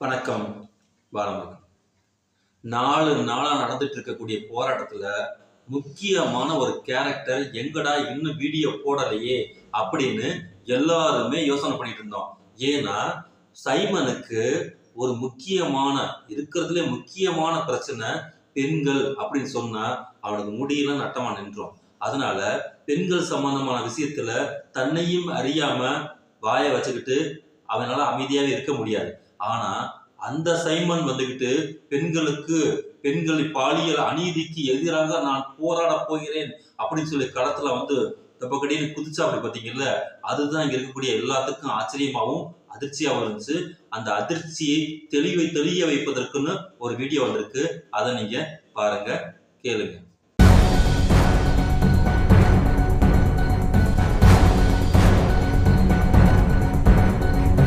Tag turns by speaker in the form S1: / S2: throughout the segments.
S1: வணக்கம் பாலமுருகன் நாலு நாளாக நடந்துட்டு இருக்கக்கூடிய போராட்டத்தில் முக்கியமான ஒரு கேரக்டர் எங்கடா இன்னும் வீடியோ போடலையே அப்படின்னு எல்லாருமே யோசனை பண்ணிட்டு இருந்தோம். ஏன்னா சைமனுக்கு ஒரு முக்கியமான இருக்கிறதுலே முக்கியமான பிரச்சனை பெண்கள் அப்படின்னு சொன்னா அவனுக்கு முடியெல்லாம் நட்டமா நின்றோம். அதனால பெண்கள் சம்பந்தமான விஷயத்துல தன்னையும் அறியாம வாயை வச்சுக்கிட்டு அவனால அமைதியாவே இருக்க முடியாது. ஆனா அந்த சைமன் வந்துகிட்டு பெண்களுக்கு பெண்கள் பாலியல் அநீதிக்கு எதிராக நான் போராட போகிறேன் அப்படின்னு சொல்லி களத்துல வந்து தப்பக்கடின்னு குதிச்சா அப்படி பார்த்தீங்கல்ல அதுதான் இங்க இருக்கக்கூடிய எல்லாத்துக்கும் ஆச்சரியமாகவும் அதிர்ச்சியாகவும் இருந்துச்சு. அந்த அதிர்ச்சியை தெளிவை தெளிய வைப்பதற்குன்னு ஒரு வீடியோ வந்திருக்கு. அதை நீங்க பாருங்க கேளுங்க.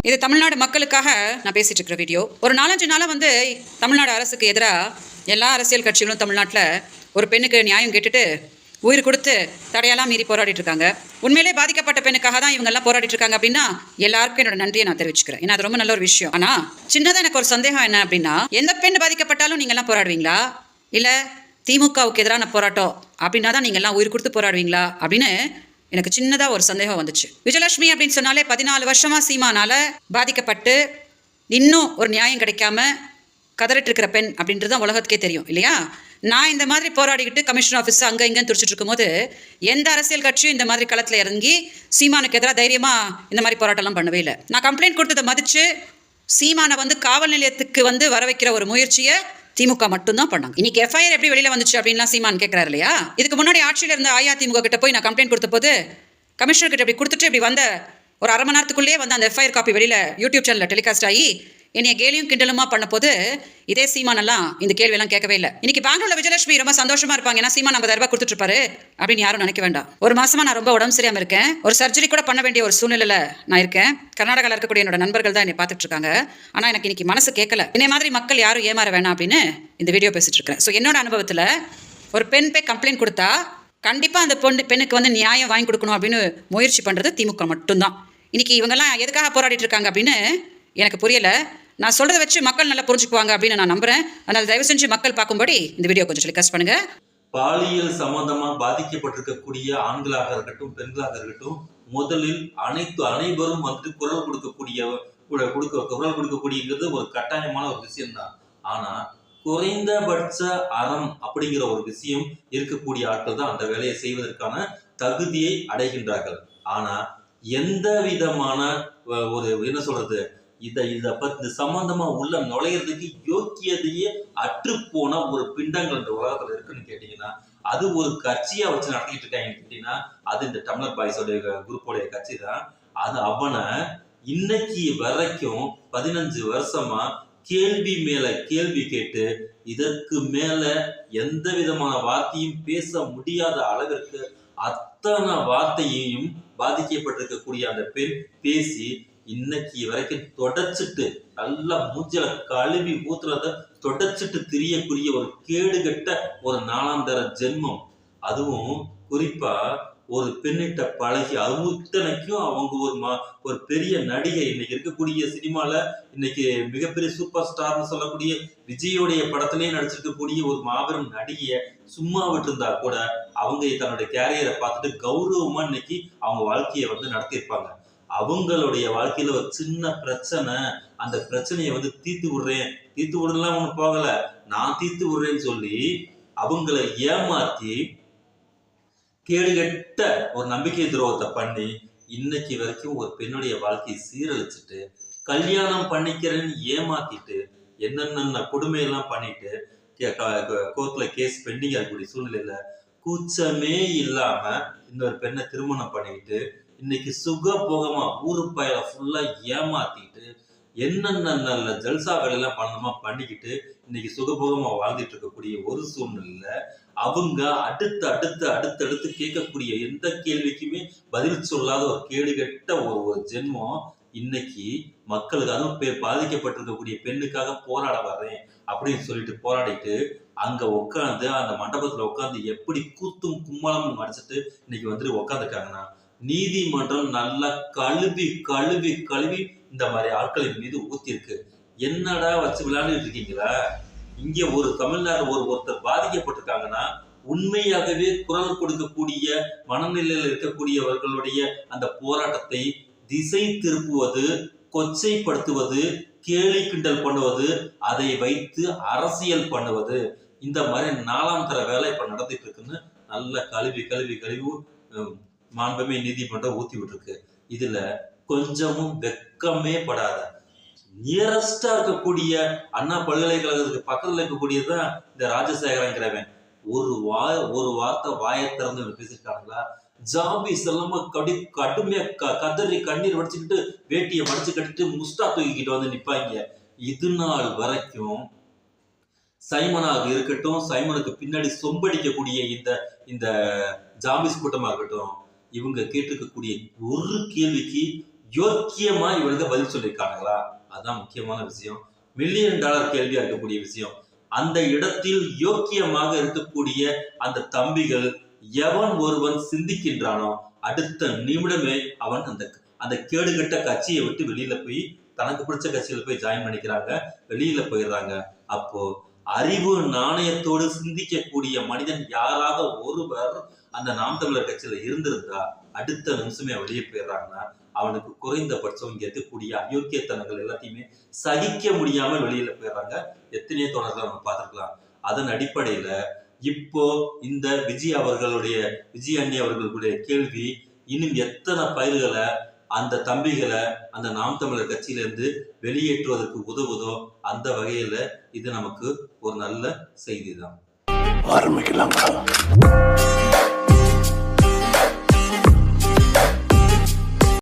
S2: இது தமிழ்நாடு மக்களுக்காக நான் பேசிட்டு இருக்கிற வீடியோ ஒரு நாலஞ்சு நாளாக வந்து தமிழ்நாடு அரசுக்கு எதிராக எல்லா அரசியல் கட்சிகளும் தமிழ்நாட்டில் ஒரு பெண்ணுக்கு நியாயம் கேட்டுட்டு உயிர் கொடுத்து தடையெல்லாம் மீறி போராடிட்டு இருக்காங்க. உண்மையிலே பாதிக்கப்பட்ட பெண்ணுக்காக தான் இவங்க எல்லாம் போராடிட்டு இருக்காங்க அப்படின்னா எல்லாருக்கும் என்னோட நன்றியை நான் தெரிவிச்சுக்கிறேன். ஏன்னா அது ரொம்ப நல்ல ஒரு விஷயம். ஆனா சின்னதா எனக்கு ஒரு சந்தேகம் என்ன அப்படின்னா எந்த பெண் பாதிக்கப்பட்டாலும் நீங்க எல்லாம் போராடுவீங்களா? இல்ல திமுகவுக்கு எதிரான போராட்டம் அப்படின்னா தான் நீங்க எல்லாம் உயிர் கொடுத்து போராடுவீங்களா? அப்படின்னு எனக்கு சின்னதாக ஒரு சந்தேகம் வந்துச்சு. விஜயலட்சுமி அப்படின்னு சொன்னாலே பதினாலு வருஷமாக சீமானால் பாதிக்கப்பட்டு இன்னும் ஒரு நியாயம் கிடைக்காம கதறிட்டு இருக்கிற பெண் அப்படின்றது தான் உலகத்துக்கே தெரியும் இல்லையா? நான் இந்த மாதிரி போராடிக்கிட்டு கமிஷனர் ஆஃபீஸ் அங்கே இங்கேன்னு துடிச்சிட்டு இருக்கும்போது எந்த அரசியல் கட்சியும் இந்த மாதிரி களத்தில் இறங்கி சீமானுக்கு எதிராக தைரியமாக இந்த மாதிரி போராட்டம்லாம் பண்ணவே இல்லை. நான் கம்ப்ளைண்ட் கொடுத்ததை மதித்து சீமானை வந்து காவல் நிலையத்துக்கு வந்து வர வைக்கிற ஒரு முயற்சியை திமுக மட்டும்தான் பண்ணாங்க. இன்னைக்கு எஃப்ஐஆர் எப்படி வெளியில வந்துச்சு அப்படின்லாம் சீமான் கேட்கறாரு இல்லையா? இதுக்கு முன்னாடி ஆட்சியில் இருந்த அஇஅதிமுக கிட்ட போய் நான் கம்ப்ளைண்ட் கொடுத்த போது கமிஷனர் கிட்ட இப்படி கொடுத்துட்டு இப்படி வந்த ஒரு அரை மணி நேரத்துக்குள்ளேயே வந்து அந்த எஃப்ஐஆர் காப்பி வெளியில யூடியூப் சேனலில் டெலிகாஸ்ட் ஆகி என்னைய கேலியும் கிண்டலுமா பண்ண போது இதே சீமானெல்லாம் இந்த கேள்வியெல்லாம் கேட்கவே இல்லை. இன்னைக்கு பெங்களூர்ல விஜயலட்சுமி ரொம்ப சந்தோஷமா இருப்பாங்க. ஏன்னா சீமான் ஐம்பதாயிரம் ரூபாய் கொடுத்துட்டு இருப்பாரு அப்படின்னு யாரும் நினைக்க வேண்டாம். ஒரு மாசமா நான் ரொம்ப உடம்பு சரியாம இருக்கேன். ஒரு சர்ஜரி கூட பண்ண வேண்டிய ஒரு சூழ்நிலையில நான் இருக்கேன். கர்நாடகாவில் இருக்கக்கூடிய என்னோட நண்பர்கள் தான் என்னை பார்த்துட்டு இருக்காங்க ஆனா எனக்கு இன்னைக்கு மனசு கேட்கல. என்னை மாதிரி மக்கள் யாரும் ஏமாற வேணாம் அப்படின்னு இந்த வீடியோ பேசிட்டு இருக்கேன் ஸோ என்னோட அனுபவத்துல ஒரு பெண் போய் கம்ப்ளைண்ட் கொடுத்தா கண்டிப்பா அந்த பொண்ணு பெண்ணுக்கு வந்து நியாயம் வாங்கி கொடுக்கணும் அப்படின்னு முயற்சி பண்றது திமுக மட்டும்தான். இன்னைக்கு இவங்கெல்லாம் எதுக்காக போராடிட்டு இருக்காங்க அப்படின்னு எனக்கு புரியல. நான் சொல்றதை வச்சு மக்கள் நல்லா புரிஞ்சுக்குவாங்க அப்படின்னு நான் நம்புறேன். அதனால தயவு செஞ்சு மக்கள் பார்க்கும்படி இந்த வீடியோ கொஞ்சம் டெலிகாஸ்ட் பண்ணுங்க.
S1: பாலியல் சம்பந்தமா பாதிக்கப்பட்டிருக்கக்கூடிய ஆண்களாக இருக்கட்டும் பெண்களாக இருக்கட்டும் முதலில் அனைத்து அனைவரும் வந்துட்டு குரல் கொடுக்கக்கூடிய கொடுக்க குரல் கொடுக்கக்கூடியங்கிறது ஒரு கட்டாயமான ஒரு விஷயம்தான். ஆனா குறைந்தபட்ச அறம் அப்படிங்கிற ஒரு விஷயம் இருக்கக்கூடிய ஆட்கள் தான் அந்த வேலையை செய்வதற்கான தகுதியை அடைகின்றார்கள். ஆனா எந்த விதமான ஒரு என்ன சொல்றது இதை இதை பத்தி இது சம்பந்தமா உள்ள நுழையிறதுக்கு யோக்கியதையே அற்று போன ஒரு பிண்டங்கள் இந்த உலகத்துல இருக்குன்னு கேட்டீங்கன்னா அது ஒரு கட்சியா வச்சு நடத்திட்டு இருக்காங்க கேட்டீங்கன்னா அது இந்த டம்ளர் பாய்ஸோடைய குரூப்போடைய கட்சி தான். அது அவனை இன்னைக்கு வரைக்கும் பதினஞ்சு வருஷமா கேள்வி மேல கேள்வி கேட்டு இதற்கு மேல எந்த விதமான வார்த்தையும் பேச முடியாத அளவிற்கு அத்தனை வார்த்தையையும் பாதிக்கப்பட்டிருக்கக்கூடிய அந்த பெண் பேசி இன்னைக்கு வரைக்கும் தொடச்சிட்டு நல்லா மூஞ்சில கழுவி ஊத்துறத தொடச்சிட்டு திரியக்கூடிய ஒரு கேடுகட்ட ஒரு நாலாந்தர ஜென்மம். அதுவும் குறிப்பா ஒரு பெண்ணிட்ட பழகி அதுவும் இத்தனைக்கும் அவங்க ஒரு மா ஒரு பெரிய நடிகை. இன்னைக்கு இருக்கக்கூடிய சினிமால இன்னைக்கு மிகப்பெரிய சூப்பர் ஸ்டார்னு சொல்லக்கூடிய விஜயோடைய படத்திலேயே நடிச்சிருக்கக்கூடிய ஒரு மாபெரும் நடிகைய சும்மா விட்டுருந்தா கூட அவங்க தன்னுடைய கேரியரை பார்த்துட்டு கௌரவமா இன்னைக்கு அவங்க வாழ்க்கையை வந்து நடத்தியிருப்பாங்க. அவங்களுடைய வாழ்க்கையில ஒரு சின்ன பிரச்சனை அந்த பிரச்சனையை வந்து தீர்த்து விடுறேன். தீர்த்து விடலாம் ஒண்ணு போகல. நான் தீர்த்து விடுறேன்னு சொல்லி அவங்கள ஏமாத்தி கேடுகெட்ட ஒரு நம்பிக்கை துரோகத்தை பண்ணி இன்னைக்கு வரைக்கும் ஒரு பெண்ணுடைய வாழ்க்கையை சீரழிச்சிட்டு கல்யாணம் பண்ணிக்கிறேன்னு ஏமாத்திட்டு என்னென்ன கொடுமையெல்லாம் பண்ணிட்டு கோர்ட்ல கேஸ் பெண்டிங் ஆகக்கூடிய சூழ்நிலையில கூச்சமே இல்லாம இன்னொரு பெண்ணை திருமணம் பண்ணிக்கிட்டு இன்னைக்கு சுகபோகமா ஊரு பயல ஃபுல்லா ஏமாத்திட்டு என்னென்ன நல்ல ஜல்சா வேலையெல்லாம் பண்ணணுமா பண்ணிக்கிட்டு இன்னைக்கு சுகபோகமா வாழ்ந்துட்டு இருக்கக்கூடிய ஒரு சூழ்நிலையில அவங்க அடுத்து அடுத்து அடுத்தடுத்து கேட்கக்கூடிய எந்த கேள்விக்குமே பதில் சொல்லாத ஒரு கேடுகெட்ட ஒரு ஒரு ஜென்மம் இன்னைக்கு மக்களுக்கு அதுவும் பே- பாதிக்கப்பட்டிருக்கக்கூடிய பெண்ணுக்காக போராட வர்றேன் அப்படின்னு சொல்லிட்டு போராடிட்டு அங்க உட்காந்து அந்த மண்டபத்துல உட்காந்து எப்படி கூத்தும் கும்மலமும் அடிச்சிட்டு இன்னைக்கு வந்துட்டு உட்காந்துருக்காங்கன்னா நீதிமன்றம் நல்லா கழுவி கழுவி கழுவி இந்த மாதிரி ஆட்களின் மீது ஊத்திருக்கு என்னடா வச்சு விளையாண்டுட்டு இருக்கீங்களா? இங்க ஒரு தமிழ்நாடு ஒரு ஒருத்தர் பாதிக்கப்பட்டிருக்காங்கன்னா உண்மையாகவே குரல் கொடுக்கக்கூடிய மனநிலையில் இருக்கக்கூடியவர்களுடைய அந்த போராட்டத்தை திசை திருப்புவது கொச்சைப்படுத்துவது கேலி கிண்டல் பண்ணுவது அதை வைத்து அரசியல் பண்ணுவது இந்த மாதிரி நாலாம் தர வேலை இப்ப நடந்துட்டு இருக்குன்னு நல்ல கழுவி கழுவி கழுவி மாண்புமை நீதிமன்றம் ஊத்தி விட்டுருக்கு. இதுல கொஞ்சமும் வெக்கமே படாத நியரஸ்டா இருக்கக்கூடிய அண்ணா பல்கலைக்கழகத்துக்கு பக்கத்துல இருக்கக்கூடியதுதான் இந்த ராஜசேகரங்கிறவன். ஒரு வா ஒரு வார்த்தை வாயை திறந்து இவன் பேசியிருக்காங்களா ஜாபிஸ் எல்லாம் கடி கடுமையா க- கதறி கண்ணீர் வடிச்சுக்கிட்டு வேட்டியை மடிச்சு கட்டிட்டு முஸ்டா தூக்கிக்கிட்டு வந்து நிப்பாங்க. இது நாள் வரைக்கும் சைமனாக இருக்கட்டும் சைமனுக்கு பின்னாடி சொம்படிக்கக்கூடிய இந்த இந்த ஜாபிஸ் கூட்டமா இருக்கட்டும் இவங்க கேட்டிருக்கக்கூடிய ஒரு கேள்விக்கு யோக்கியமா இவங்க பதில் சொல்லியிருக்காங்களா அதான் முக்கியமான விஷயம். மில்லியன் டாலர் கேள்வியா இருக்கக்கூடிய விஷயம். அந்த இடத்தில் யோக்கியமாக இருக்கக்கூடிய அந்த தம்பிகள் எவன் ஒருவன் சிந்திக்கின்றானோ அடுத்த நிமிடமே அவன் அந்த அந்த கேடுகட்ட கட்சியை விட்டு வெளியில போய் தனக்கு பிடிச்ச கட்சியில போய் ஜாயின் பண்ணிக்கிறாங்க. வெளியில போயிடுறாங்க. அப்போ அறிவு நாணயத்தோடு சிந்திக்கக்கூடிய மனிதன் யாராக ஒருவர் அந்த நாம் தமிழர் கட்சியில இருந்திருந்தா அடுத்த நிமிஷமே வெளியே போயிடுறாங்கன்னா அவனுக்கு குறைந்தபட்சம் இங்க இருக்கக்கூடிய அயோக்கியத்தனங்கள் எல்லாத்தையுமே சகிக்க முடியாமல் வெளியில போயிடுறாங்க. எத்தனையோ தொடர்களை நம்ம பார்த்துருக்கலாம். அதன் அடிப்படையில இப்போ இந்த விஜய் அவர்களுடைய விஜய் அண்ணி அவர்களுடைய கேள்வி இன்னும் எத்தனை பயிர்களை அந்த தம்பிகளை அந்த நாம் தமிழர் கட்சியில இருந்து வெளியேற்றுவதற்கு உதவுதோ அந்த வகையில இது நமக்கு ஒரு நல்ல செய்தி தான்
S3: ஆரம்பிக்கலாம்